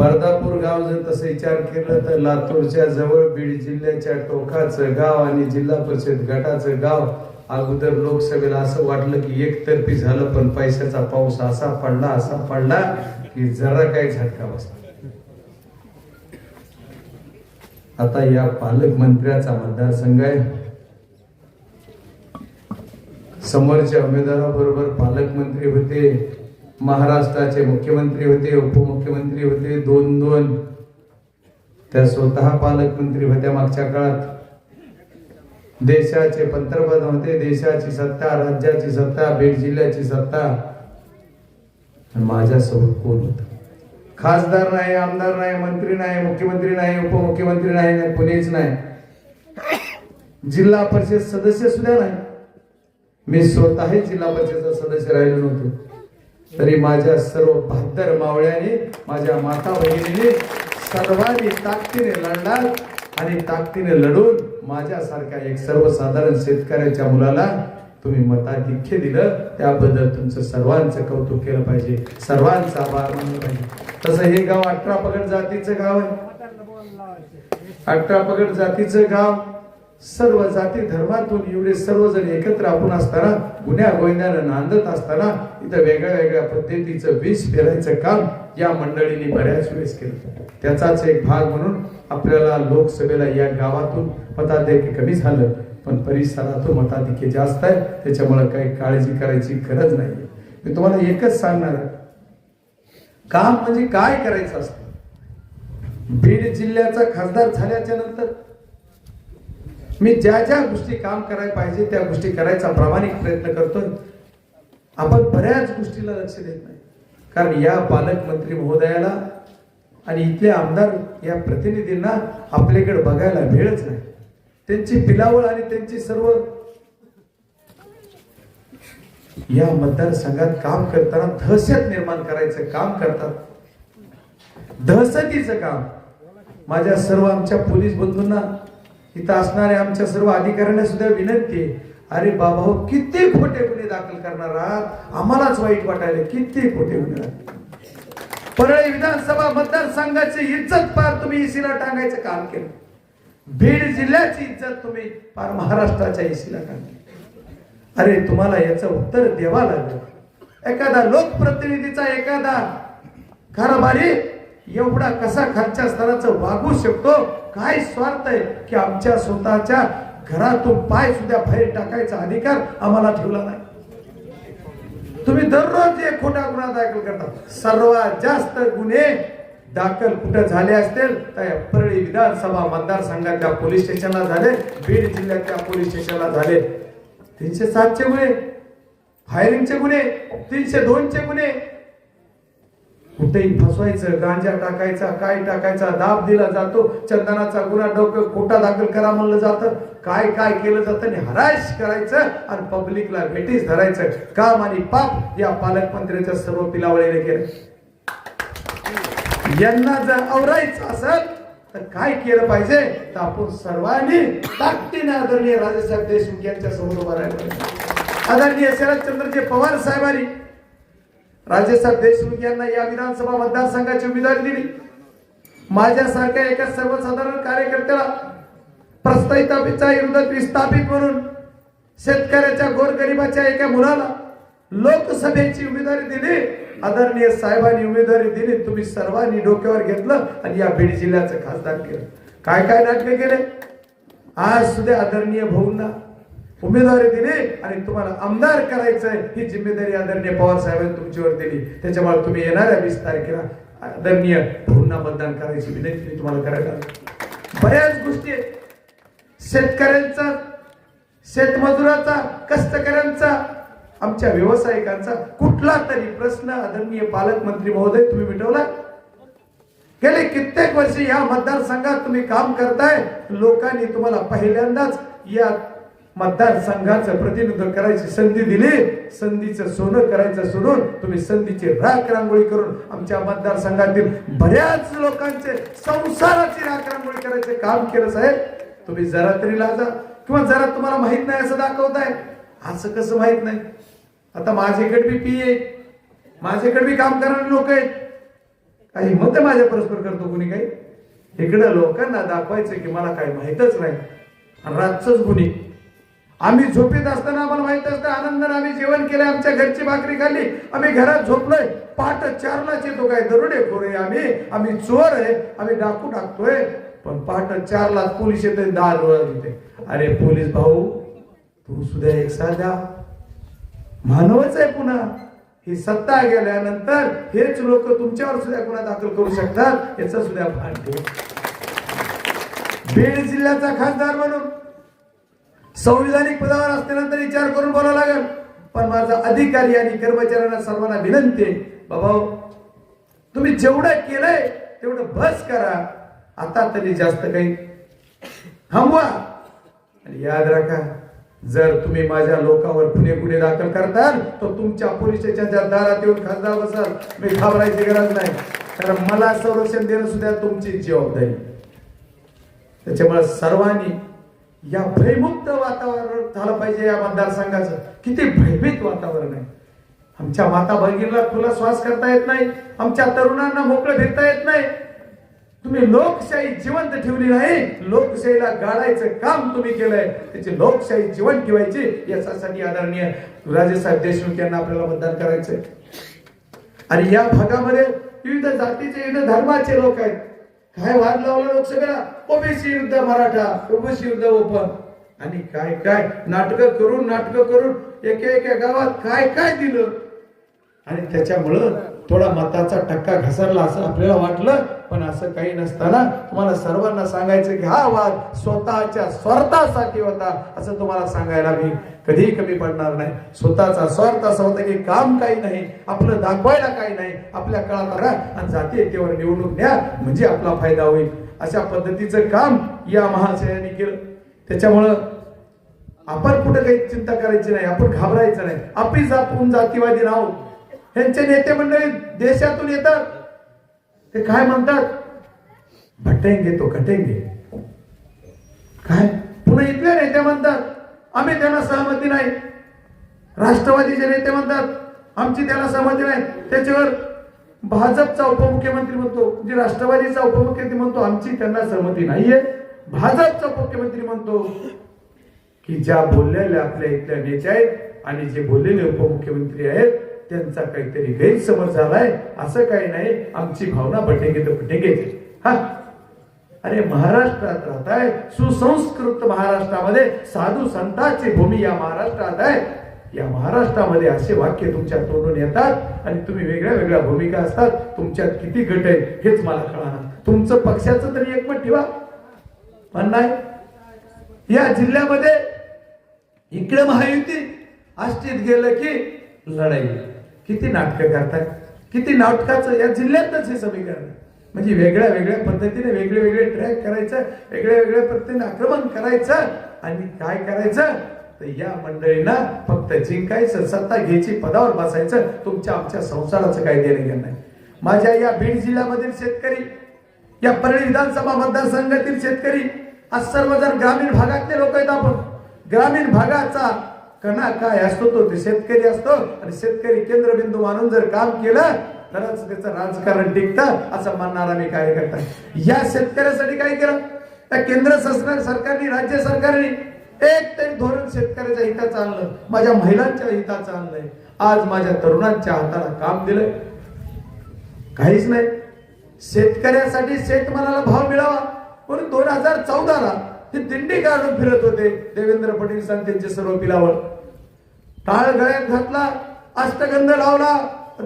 बर्दापूर गाव जर तसं विचार केलं तर लातूरच्या जवळ बीड जिल्ह्याच्या टोकाचं गाव आणि जिल्हा परिषद गटाचं गाव अगोदर लोकसभेला असं वाटलं की एकतर्फी झालं पण पैशाचा पाऊस असा पडला असा पडला की जरा काही झटका बसला. आता या पालकमंत्र्याचा मतदारसंघ आहे. समोरच्या उमेदवाराबरोबर पालकमंत्री होते. महाराष्ट्राचे मुख्यमंत्री होते उपमुख्यमंत्री होते दोन दोन त्या स्वतः पालकमंत्री होत्या मागच्या काळात. देशाचे पंतप्रधान होते देशाची सत्ता राज्याची सत्ता बीड जिल्ह्याची सत्ता. माझ्यासोबत कोण होत? खासदार नाही आमदार नाही मंत्री नाही मुख्यमंत्री नाही उपमुख्यमंत्री नाही नाही कोणीच नाही. जिल्हा परिषद सदस्य सुद्धा नाही. मी स्वतःही जिल्हा परिषदचा सदस्य राहिलो नव्हतो. तरी माझ्या सर्व बहात्तर मावळ्याने माझ्या माता भगिनीने सर्वांनी ताकदीने लढणार आणि ताकदीने लढून माझ्यासारख्या एक सर्वसाधारण शेतकऱ्याच्या मुलाला तुम्ही मताधिक्य दिलं. त्याबद्दल तुमचं सर्वांचं कौतुक केलं पाहिजे. सर्वांचा आभार मानलं पाहिजे. तसं हे गाव अठरा पगड जातीचं गाव आहे. अठरा पगड जातीचं गाव सर्व जाती धर्मातून एवढे सर्वजण एकत्र आपण असताना गुन्ह्या गोविंद्यानं नांदत असताना इथं वेगळ्या वेगळ्या पद्धतीचं विष फिरायचं काम या मंडळीने बऱ्याच वेळेस केलं. त्याचाच एक भाग म्हणून आपल्याला लोकसभेला या गावातून मताधिक्य कमी झालं पण परिसरातून मताधिक्य जास्त आहे त्याच्यामुळे काही काळजी करायची गरज नाही मी तुम्हाला एकच सांगणार आहे. काम म्हणजे काय करायचं असतं? बीड जिल्ह्याचा खासदार झाल्याच्यानंतर मी ज्या ज्या गोष्टी काम करायला पाहिजे त्या गोष्टी करायचा प्रामाणिक प्रयत्न करतोय. आपण बऱ्याच गोष्टीला लक्ष देत नाही. कारण या पालकमंत्री महोदयाला आणि इथले आमदार या प्रतिनिधींना आपल्याकडे बघायला वेळच नाही. त्यांची पिलावळ आणि त्यांची सर्व या मतदारसंघात काम करताना दहशत निर्माण करायचं काम करतात. दहशतीचं काम. माझ्या सर्व आमच्या पोलीस बंधूंना इथं असणाऱ्या आमच्या सर्व अधिकाऱ्यांना सुद्धा विनंती आहे. अरे बाबा हो किती खोटे गुन्हे दाखल करणार आहात? आम्हालाच वाईट वाटायला किती खोटे गुन्हे परळी विधानसभा मतदारसंघाची इज्जत पार तुम्ही इसीला टांगायचं काम केलं. बीड जिल्ह्याची इज्जत तुम्ही पार महाराष्ट्राच्या इसीला टांगली. अरे तुम्हाला याचं उत्तर द्यावा लागलं. एखादा लोकप्रतिनिधीचा एखादा कारभारी एवढा कसा खालच्या स्तराचं वागू शकतो? काय स्वार्थ आहे की आमच्या स्वतःच्या घरातून पाय सुद्धा बाहेर टाकायचा अधिकार आम्हाला ठेवला नाही? तुम्ही दररोज एक खोटा गुन्हा दाखल करता. सर्वात जास्त गुन्हे दाखल कुठं झाले असतील? तर परळी विधानसभा मतदारसंघातल्या पोलीस स्टेशनला झाले बीड जिल्ह्यातल्या पोलीस स्टेशनला झाले. तीनशे सातचे गुन्हे फायरिंगचे गुन्हे तीनशे दोनचे गुन्हे कुठेही फसवायचं गांजा टाकायचा काय टाकायचा दाब दिला जातो चंदनाचा गुन्हा डोकं खोटा दाखल करा म्हणलं जातं. काय काय केलं जातं आणि हराश करायचं आणि पब्लिकला भेटीस धरायचं. काम आणि पाप या पालकमंत्र्याच्या सर्व पिलावळीने केलं. यांना जर आवरायचं असेल तर काय केलं पाहिजे? तर आपण सर्वांनी ताकदीने आदरणीय राजेसाहेब देशमुख यांच्या समोर उभं राहायला पाहिजे. आदरणीय शरदचंद्रजी पवार साहेबांनी राजेसाहेब देशमुख यांना या विधानसभा मतदारसंघाची उमेदवारी दिली. माझ्यासारख्या एका सर्वसाधारण कार्यकर्त्याला प्रस्ताविताचा विरोधात विस्थापित म्हणून शेतकऱ्याच्या गोरगरिबाच्या एका मुलाला लोकसभेची उमेदवारी दिली. आदरणीय साहेबांनी उमेदवारी दिली. तुम्ही सर्वांनी डोक्यावर घेतलं आणि या बीड जिल्ह्याचं खासदार केलं. काय काय नाटके केले? आज सुद्धा आदरणीय भाऊंना उमेदवारी दिली आणि तुम्हाला आमदार करायचंय ही जिम्मेदारी आदरणीय पवार साहेबांनी तुमच्यावर दिली. त्याच्यामुळे तुम्ही येणाऱ्या वीस तारखेला आदरणीय भाऊंना मतदान करायची विनंती मी तुम्हाला करायला बऱ्याच गोष्टी आहेत. शेतकऱ्यांचा शेतमजुराचा कष्टकऱ्यांचा आमच्या व्यावसायिकांचा कुठला तरी प्रश्न आदरणीय पालकमंत्री महोदय तुम्ही मिटवला? गेले कित्येक वर्षी या मतदारसंघात तुम्ही काम करताय. लोकांनी तुम्हाला पहिल्यांदाच या मतदारसंघाचं प्रतिनिधित्व करायची संधी दिली संधीचं सोनं करायचं सोडून तुम्ही संधीची राख रांगोळी करून आमच्या मतदारसंघातील बऱ्याच लोकांचे संसाराची राख रांगोळी करायचे काम केलं साहेब. तुम्ही जरा तरी लाजा. किंवा जरा तुम्हाला माहीत नाही असं दाखवताय. असं कसं माहीत नाही? आता माझ्याकडे बी पी आहे. माझ्याकडे बी काम करणारे लोक आहेत. काही मत माझ्या परस्पर करतो कोणी काही? इकडं लोकांना दाखवायचं की मला काही माहीतच नाही. आणि रातच गुन्हे आम्ही झोपेत असताना आम्हाला माहीत असतं आनंदाने आम्ही जेवण केलं आमच्या घरची भाकरी खाल्ली. आम्ही घरात झोपलोय. पहाट चारलाच येतो काय दरोडे खोर आहे आम्ही. आम्ही चोर आहे. आम्ही डाकू टाकतोय. पण पहाट चारला पोलीस येते दहा येते अरे पोलीस भाऊ तू सुद्धा एक साधा मानवच आहे पुन्हा. ही सत्ता गेल्यानंतर हेच लोक तुमच्यावर सुद्धा गुन्हा दाखल करू शकतात. याचा सुद्धा भान ठेव. बीड जिल्ह्याचा खासदार म्हणून संविधानिक पदावर असल्यानंतर विचार करून बोलावं लागेल. पण माझा अधिकारी आणि कर्मचाऱ्यांना सर्वांना विनंती आहे बाबा तुम्ही जेवढं केलंय तेवढं बस करा. आता तरी जास्त काही थांबवा. आणि याद राखा जर तुम्ही माझ्या लोकांवर पुणे गुन्हे दाखल करताल तर तुमच्या पोलीस स्टेशनच्या दारात येऊन खासदार बसाल. मी घाबरायची गरज नाही. कारण मला संरक्षण देणं सुद्धा तुमची जबाबदारी. त्याच्यामुळे सर्वांनी या भयमुक्त वातावरण झालं पाहिजे या मतदारसंघाचं. किती भयभीत वातावरण आहे. आमच्या माता भगिनीला खुला श्वास करता येत नाही. आमच्या तरुणांना मोकळं फिरता येत नाही. तुम्ही लोकशाही जिवंत ठेवली नाही. लोकशाहीला गाळायचं काम तुम्ही केलंय. त्याची लोकशाही जिवंत ठेवायची याच्यासाठी आदरणीय राजेसाहेब देशमुख यांना आपल्याला मतदान करायचंय. आणि या भागामध्ये विविध जातीचे विविध धर्माचे लोक आहेत. काय वाद लावला लोकसभेला? ओबीसी विरुद्ध मराठा ओबीसी विरुद्ध ओपन. आणि काय काय? नाटक करून नाटक करून एका एका गावात काय काय दिलं? आणि त्याच्यामुळं थोडा मताचा टक्का घसरला असं आपल्याला वाटलं पण असं काही नसताना तुम्हाला सर्वांना सांगायचं की हा वाद स्वतःच्या स्वार्थासाठी होता असं तुम्हाला सांगायला मी कधीही कमी पडणार नाही. स्वतःचा स्वार्थ असा होता की काम काही नाही आपलं दाखवायला काही नाही आपल्या काळात राहा आणि जातीयतेवर निवडून द्या म्हणजे आपला फायदा होईल. अशा पद्धतीचं काम या महाशयाने केलं. त्याच्यामुळं आपण कुठं काही चिंता करायची नाही आपण घाबरायचं नाही. आपलीच जात जातीवादी नाव यांचे नेते मंडळी देशातून येतात. ते काय म्हणतात? भटेंगे तो घटेंगे काय? पुन्हा इथले नेते म्हणतात. आम्ही त्यांना सहमती नाही. राष्ट्रवादीचे नेते म्हणतात आमची त्याला सहमती नाही. त्याच्यावर भाजपचा उपमुख्यमंत्री म्हणतो म्हणजे राष्ट्रवादीचा उपमुख्यमंत्री म्हणतो आमची त्यांना सहमती नाहीये. भाजपचा उपमुख्यमंत्री म्हणतो की ज्या बोललेल्या आपल्या इथल्या नेत्या आहेत आणि जे बोललेले उपमुख्यमंत्री आहेत त्यांचा काहीतरी गैरसमज झालाय असं काही नाही. आमची भावना बटेगे तर बटेगे हा. अरे महाराष्ट्रात राहताय सुसंस्कृत महाराष्ट्रामध्ये साधू संतांची भूमी या महाराष्ट्रात आहे. या महाराष्ट्रामध्ये असे वाक्य तुमच्या तोंडून येतात आणि तुम्ही वेगळ्या वेगळ्या भूमिका असतात. तुमच्यात किती गट आहे हेच मला कळणार तुमचं पक्षाचं तरी एकमत ठेवा. पण नाही या जिल्ह्यामध्ये इकडे महायुती आष्टीत गेलं की लढाई. किती नाटकं करतात? किती नाटकाचं? या जिल्ह्यातच हे समीकरण म्हणजे वेगळ्या वेगळ्या पद्धतीने वेगळे वेगळे ट्रॅक करायचं वेगळ्या वेगळ्या पद्धतीने आक्रमण करायचं आणि काय करायचं? तर या मंडळींना फक्त जिंकायचं सत्ता घ्यायची पदावर बसायचं तुमच्या आमच्या संसाराचं काही देणं घेणं नाही. माझ्या या बीड जिल्ह्यामधील शेतकरी या परळी विधानसभा मतदारसंघातील शेतकरी आज सर्वजण ग्रामीण भागातले लोक आहेत आपण. ग्रामीण भागाचा कणा काय असतो तो? ते शेतकरी असतो. आणि शेतकरी केंद्रबिंदू मानून जर काम केलं तरच त्याचं राजकारण टिकतं असं मानणारा मी काय करता. या शेतकऱ्यासाठी काय केलं? त्या केंद्र सरकार सरकारने राज्य सरकारने एक तरी धोरण शेतकऱ्याच्या हिताचं आणलं. माझ्या महिलांच्या हिताचं आणलंय. आज माझ्या तरुणांच्या हाताला काम दिलंय. काहीच नाही. शेतकऱ्यासाठी शेतमालाला भाव मिळावा. म्हणून दोन हजार चौदाला हे दिंडी काढून फिरत होते. देवेंद्र फडणवीस त्यांचे सर्व पिलावर. टाळ गळ्यात घातला अष्टगंध लावला.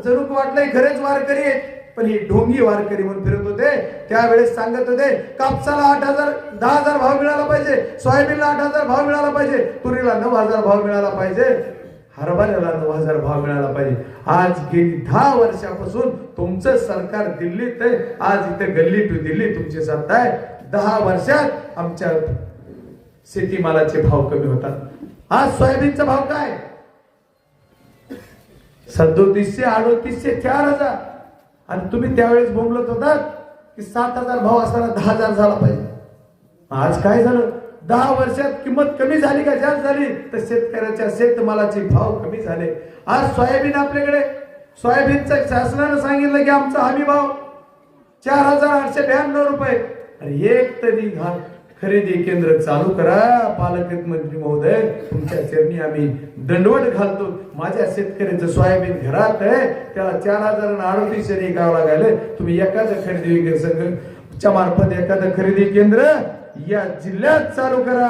जरूर वाटलंय खरेच वारकरी पण ही ढोंगी वारकरी म्हणून फिरत होते. त्यावेळेस सांगत होते कापसाला आठ हजार दहा हजार भाव मिळाला पाहिजे. सोयाबीनला आठ हजार भाव मिळाला पाहिजे. तुरीला नऊ हजार भाव मिळाला पाहिजे. हरभऱ्याला नऊ हजार भाव मिळाला पाहिजे. आज गेली दहा वर्षापासून तुमचं सरकार दिल्लीत आहे. आज इथे गल्ली टू दिल्ली तुमची सत्ता आहे. दहा वर्षात आमच्या शेतीमालाचे भाव कमी होतात. आज सोयाबीनचा भाव काय? सदोतीसशे अडोतीसशे चार हजार. आणि तुम्ही त्यावेळेस बोंबलत होतात की सात हजार भाव असताना दहा हजार झाला पाहिजे. आज काय झालं? दहा वर्षात किंमत कमी झाली का? जास्त झाली. तर शेतकऱ्याच्या शेतमालाचे भाव कमी झाले. आज सोयाबीन आपल्याकडे. सोयाबीनचं शासनानं सांगितलं की आमचा हमी भाव चार हजार आठशे ब्याण्णव रुपये. अरे एक तरी घाल खरेदी केंद्र चालू करा पालकमंत्री महोदय. तुमच्या चरणी आम्ही दंडवट घालतो. माझ्या शेतकऱ्याचं सोयाबीन घरात आहे. त्याला चार हजार आणि अडतीसशे नाही घ्यावं तुम्ही एखादं खरेदी केंद्र मार्फत एखादं खरेदी केंद्र या जिल्ह्यात चालू करा.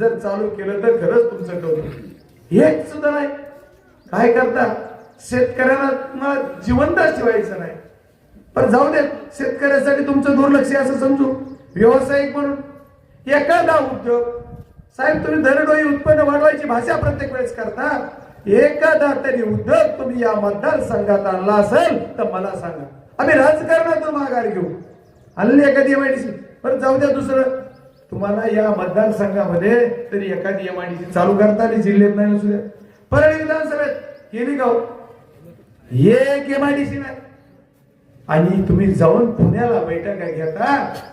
जर चालू केलं तर खरंच तुमचं कौतुक हेच सुद्धा नाही. काय करता? शेतकऱ्यांना जिवंत ठेवायचं नाही. पण जाऊ दे शेतकऱ्यासाठी तुमचं दुर्लक्ष आहे असं समजू. व्यावसायिक म्हणून. एखादा उद्योग साहेब तुम्ही दरडोई उत्पन्न वाढवायची भाषा प्रत्येक वेळेस करता. एखादा तरी उद्योग तुम्ही या मतदारसंघात आणला असेल तर मला सांगा. आम्ही राजकारणातून माघार घेऊ. आणली एखादी एमआयडीसी पण जाऊ द्या दुसरं. तुम्हाला या मतदारसंघामध्ये तरी एखादी एमआयडीसी चालू करता आली जिल्ह्यात नाही असू द्या. परळी विधानसभेत केली गाव हो? एक एमआयडीसी नाही. आणि तुम्ही जाऊन पुण्याला बैठका घेता.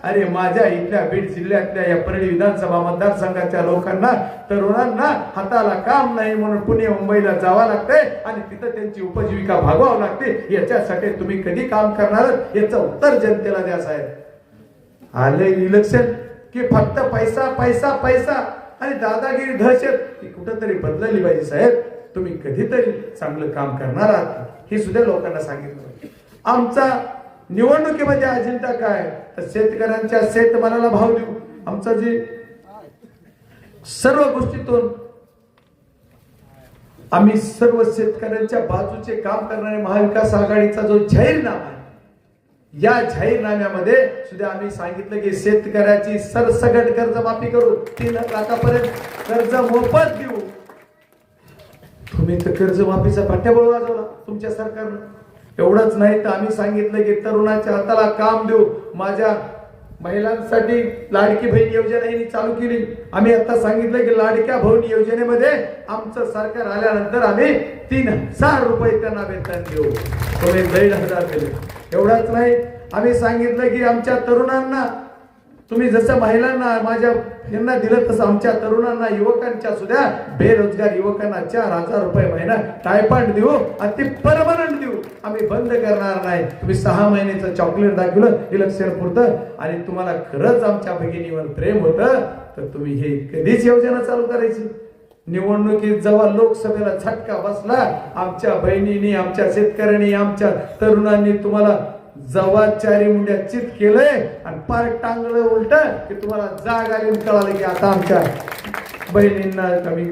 अरे माझ्या इथल्या बीड जिल्ह्यातल्या या परळी विधानसभा मतदारसंघाच्या लोकांना तरुणांना हाताला काम नाही म्हणून पुणे मुंबईला जावं लागतंय आणि तिथं त्यांची उपजीविका भागवावं लागते. याच्यासाठी तुम्ही कधी काम करणार? याचं उत्तर जनतेला द्या साहेब. आले इलेक्शन की फक्त पैसा पैसा पैसा आणि दादागिरी दहशत. ही कुठंतरी बदलली पाहिजे साहेब. तुम्ही कधीतरी चांगलं काम करणार आहात. हे सुद्धा लोकांना सांगितलं पाहिजे. आमचा निवडणुकीमध्ये अजेंडा काय? तर शेतकऱ्यांच्या शेतमालाला भाव देऊ. आमचा जे सर्व गोष्टीतून आम्ही सर्व शेतकऱ्यांच्या बाजूचे काम करणारे महाविकास आघाडीचा जो जाहीरनामा आहे या जाहीरनाम्यामध्ये सुद्धा आम्ही सांगितलं की शेतकऱ्याची सरसगट कर्जमाफी करू. तीन लाखापर्यंत कर्ज मोफत देऊ. तुम्ही तर कर्जमाफीचा पाठ्याबळ वाजवला तुमच्या सरकारनं. एवढंच नाही तर आम्ही सांगितलं की तरुणाच्या हाताला काम देऊ. माझ्या महिलांसाठी लाडकी बहीण योजना यांनी चालू केली. आम्ही आता सांगितलं की लाडक्या भवन योजनेमध्ये आमचं सरकार आल्यानंतर आम्ही तीन हजार रुपये त्यांना वेतन देऊ. तुम्ही दीड हजार दिले एवढंच नाही. आम्ही सांगितलं की आमच्या तरुणांना तुम्ही जसं महिलांना माझ्या यांना दिलं तसं आमच्या तरुणांना युवकांच्या सुद्धा बेरोजगार युवकांना चार हजार रुपये महिना टायफॉइड देऊ आणि ते परमनंट देऊ. आम्ही बंद करणार नाही. तुम्ही सहा महिन्याचं चॉकलेट दाखवलं इलेक्शन पुरतं आणि तुम्हाला खरंच आमच्या भगिनीवर प्रेम होतं तर तुम्ही हे कधीच योजना चालू करायची. निवडणुकीत जेव्हा लोकसभेला झटका बसला आमच्या बहिणींनी आमच्या शेतकऱ्यांनी आमच्या तरुणांनी तुम्हाला जवाबचारी मुंड्या चित केलंय आणि पार टांगलं उलट की तुम्हाला जाग आली कळालं की आता आमच्या बहिणींना आम्ही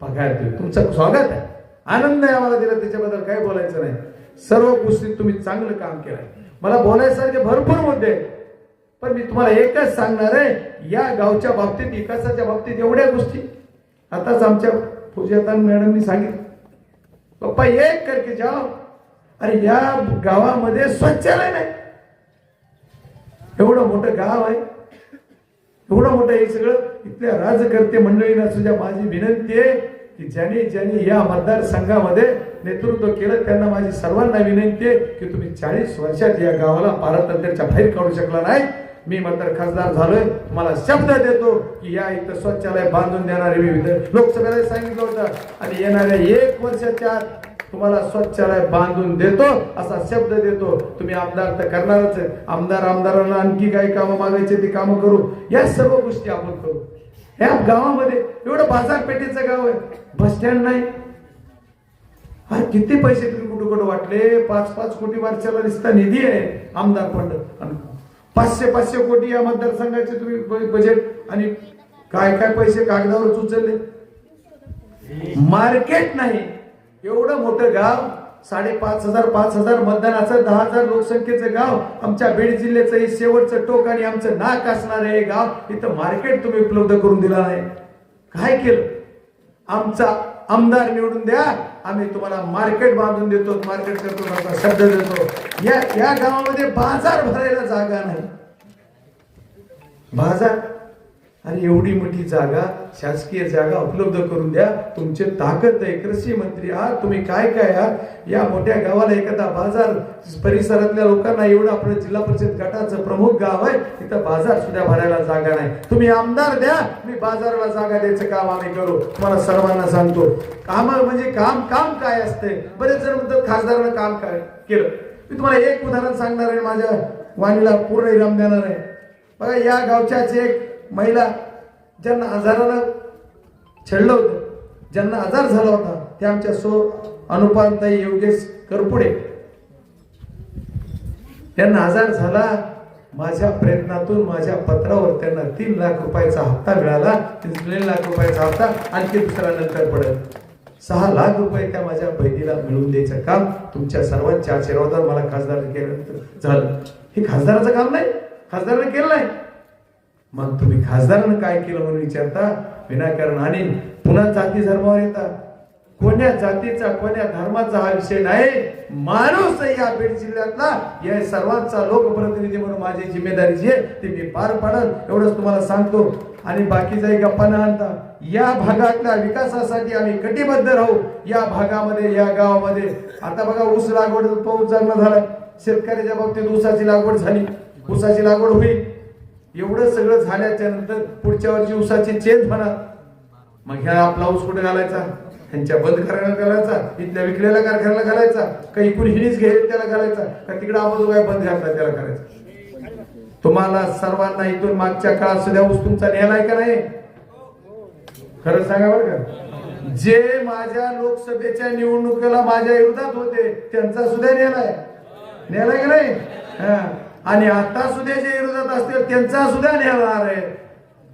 पगार देऊ. तुमचं स्वागत आहे. आनंद आहे आम्हाला दिला त्याच्याबद्दल काही बोलायचं नाही. सर्व गोष्टीत तुम्ही चांगलं काम केलंय. मला बोलायसारखे भरपूर मुद्दे पण मी तुम्हाला एकच सांगणार आहे या गावच्या बाबतीत विकासाच्या बाबतीत एवढ्या गोष्टी. आताच आमच्या पूजातान मॅडमनी सांगितलं. पप्पा एक करके जाओ. अरे या गावामध्ये स्वच्छालय नाही. एवढं मोठं गाव आहे. एवढं मोठं हे सगळं. इथल्या राजकर्ते मंडळींना सुद्धा माझी विनंती आहे की ज्यांनी ज्यांनी या मतदारसंघामध्ये नेतृत्व केलं त्यांना माझी सर्वांना विनंती आहे की तुम्ही चाळीस वर्षात या गावाला पारतंत्र्याच्या बाहेर काढू शकला नाही. मी मतदार खासदार झालोय. तुम्हाला शब्द देतो की या इथं स्वच्छालय बांधून देणारे मी लोकसभेला सांगितलं होतं. आणि येणाऱ्या एक वर्षाच्या आत तुम्हाला शौचालय बांधून देतो असा शब्द देतो. तुम्ही आमदार तर करणारच आहे. आमदार आमदारांना आणखी काही कामं मागायचे ते कामं करू. या सर्व गोष्टी आपण करू. ह्या गावामध्ये एवढं बाजारपेठेचं गाव आहे. बस स्टँड नाही. अरे किती पैसे तुम्ही कुठं कुठं वाटले? पाच पाच कोटी वर्षाला निसता निधी आहे आमदार फंड. पाचशे पाचशे कोटी या मतदारसंघाचे तुम्ही बजेट आणि काय काय पैसे कागदावर उचलले मार्केट नाही. एवढं मोठं गाव साडेपाच हजार पाच हजार मतदानाचं दहा हजार लोकसंख्येचं गाव आमच्या बीड जिल्ह्याचं हे शेवटचं टोक आणि आमचं नाक असणार हे गाव इथं मार्केट तुम्ही उपलब्ध करून दिला आहे. काय केलं? आमचा आमदार निवडून द्या आम्ही तुम्हाला मार्केट बांधून देतो मार्केट करतो सध्या शब्द देतो. या या गावामध्ये बाजार भरायला जागा नाही. बाजार आणि एवढी मोठी जागा शासकीय जागा उपलब्ध करून द्या. तुमचे ताकद आहे. कृषी मंत्री आहात. तुम्ही काय काय आहात? या मोठ्या गावाला एखादा बाजार परिसरातल्या लोकांना एवढं आपलं जिल्हा परिषद गटाचं प्रमुख गाव आहे तिथं बाजार सुद्धा भरायला जागा नाही. तुम्ही आमदार द्या. मी बाजाराला जागा द्यायचं काम आम्ही करू. तुम्हाला सर्वांना सांगतो. काम म्हणजे काम काम काय असते? बरेच जण म्हणतात खासदारानं काम काय केलं? मी तुम्हाला एक उदाहरण सांगणार आहे. माझ्या वाणीला पूर्ण इराम देणार आहे. बघा या गावच्याच एक महिला ज्यांना आजारानं छेडलं होतं ज्यांना आजार झाला होता ते आमच्या सो अनुपांताई योगेश करपुडे. त्यांना आजार झाला माझ्या प्रयत्नातून माझ्या पत्रावर त्यांना तीन लाख रुपयाचा हप्ता मिळाला तीन लाख रुपयाचा हप्ता आणखी दुसरा नंतर पडत सहा लाख रुपये त्या माझ्या बहिणीला मिळवून द्यायचं काम तुमच्या सर्वांच्या आशीर्वादावर मला खासदार केलं झालं. हे खासदाराचं काम नाही खासदारानं केलं नाही. मग तुम्ही खासदारानं काय केलं म्हणून विचारता? विनाकारण आणि पुन्हा जाती धर्मावर येता कोण्या जातीचा कोण्या धर्माचा हा विषय नाही? माणूस या बीड जिल्ह्यातला. या सर्वांचा लोकप्रतिनिधी म्हणून माझी जिम्मेदारी जी आहे ती मी पार पाडल. एवढंच तुम्हाला सांगतो. आणि बाकीचाही गप्पा न आणता या भागातल्या विकासासाठी आम्ही कटिबद्ध राहू. या भागामध्ये या गावामध्ये. आता बघा ऊस लागवड पाऊस चांगला झाला. शेतकऱ्याच्या बाबतीत ऊसाची लागवड झाली. ऊसाची लागवड होईल. एवढं सगळं झाल्याच्यानंतर पुढच्या वर्षी उसाची चेंज म्हणा. मग ह्या आपला ऊस कुठे घालायचा? त्यांच्या बंद करायला घालायचा? इथल्या विकलेल्या कारखान्याला घालायचा? का इकडून हिनीच घेईल त्याला घालायचा? का तिकडे आपण काय बंद घातला त्याला करायचा तुम्हाला सर्वांना इथून मागच्या काळात सुद्धा ऊस तुमचा नेलाय का नाही? खरं सांगा बरं का? जे माझ्या लोकसभेच्या निवडणुकीला माझ्या विरोधात होते त्यांचा सुद्धा नेलाय नेलाय का नाही? हा. आणि आता सुद्धा जे विरोधात असतील त्यांचा सुद्धा नेणार आहे.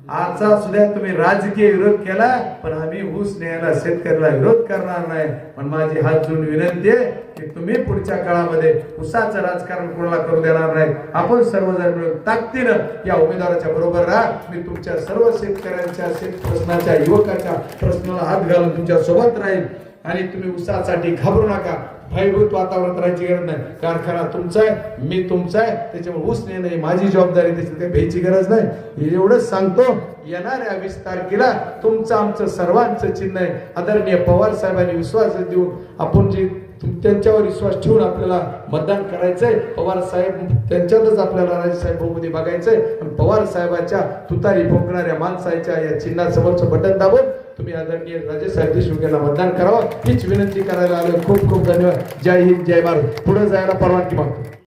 आजचा सुद्धा तुम्ही राजकीय विरोध केला पण आम्ही ऊस न्यायला शेतकऱ्याला विरोध करणार नाही. पण माझी हात जोडून विनंती आहे की तुम्ही पुढच्या काळामध्ये ऊसाचं राजकारण कोणाला करू देणार नाही? आपण सर्वजण मिळून ताकदीनं या उमेदवाराच्या बरोबर राहा. मी तुमच्या सर्व शेतकऱ्यांच्या शेत प्रश्नाच्या युवकाच्या प्रश्नाला हात घालून तुमच्यासोबत राहील आणि तुम्ही ऊसासाठी घाबरू नका. भयभूत वातावरणात राहायची गरज नाही. कारखाना तुमचा आहे मी तुमचा आहे त्याच्यामुळे ऊस नाही माझी जबाबदारी त्याची काही भ्यायची गरज नाही. एवढंच सांगतो येणाऱ्या वीस तारखेला तुमचं आमचं सर्वांचं चिन्ह आहे. आदरणीय पवार साहेबांनी विश्वास देऊन आपण जे त्यांच्यावर विश्वास ठेवून आपल्याला मतदान करायचंय पवार साहेब त्यांच्यातच आपल्याला राजेसाहेबमध्ये बघायचंय. आणि पवार साहेबांच्या तुतारी भोगणाऱ्या माणसाच्या या चिन्हासमोरचं बटन दाबून तुम्ही आदरणीय राजेसाहेब देशमुख यांना मतदान करावं हीच विनंती करायला आलो खूप खूप धन्यवाद. जय हिंद जय भारत. पुढे जायला परवानगी मागतो.